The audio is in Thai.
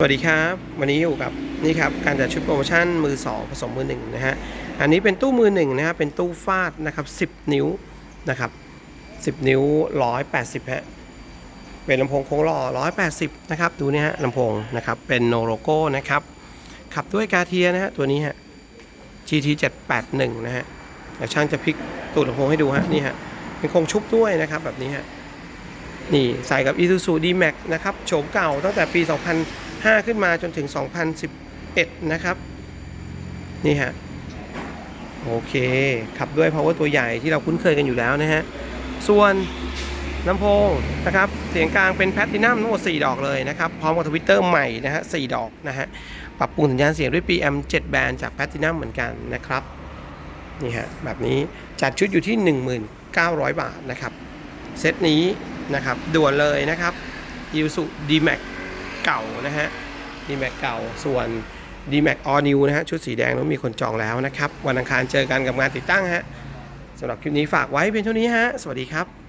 สวัสดีครับ วันนี้อยู่กับนี่ครับการจัดชุดโปรโมชั่นมือ 2 ผสมมือ1นะฮะอันนี้เป็นตู้มือ1นะครับเป็นตู้ฟาดนะครับ10 นิ้วนะครับ10 นิ้ว 180ฮะเป็นลำโพงโค้งหล่อ180นะครับดูนี่ฮะลำโพงนะครับเป็นโนโลโก้นะครับขับด้วยกาเทียนะฮะตัวนี้ฮะ GT 781 นะฮะเดี๋ยวช่างจะพลิกตูดลำโพงให้ดูฮะนี่ฮะเป็นโครงชุบด้วยนะครับแบบนี้ฮะนี่ใส่กับ Isuzu D-Max นะครับโฉมเก่าตั้งแต่ปี 5 ขึ้นมาจนถึง 2011 นะครับ นี่ฮะ โอเค ขับด้วย power ตัวใหญ่ที่เราคุ้นเคยกันอยู่แล้วนะฮะ ส่วนลำโพงนะครับ เสียงกลางเป็นแพทตินัมทั้งหมด4ดอกเลยนะครับ พร้อมกับทวิตเตอร์ใหม่นะฮะ4ดอกนะฮะ ปรับปรุงสัญญาณเสียงด้วย PM 7 แบนด์จากแพทตินัมเหมือนกันนะครับ นี่ฮะ แบบนี้จัดชุดอยู่ที่ 1900 บาทนะครับ เซตนี้นะครับด่วนเลยนะครับ i s u D-Max เก่านะฮะ D-Max เก่าส่วน D-Max All New นะฮะ ชุดสีแดงนั้นมีคนจองแล้วนะครับ วันอังคารเจอกันกับงานติดตั้งฮะสำหรับคลิปนี้ฝากไว้เพียงเท่านี้ฮะ สวัสดีครับ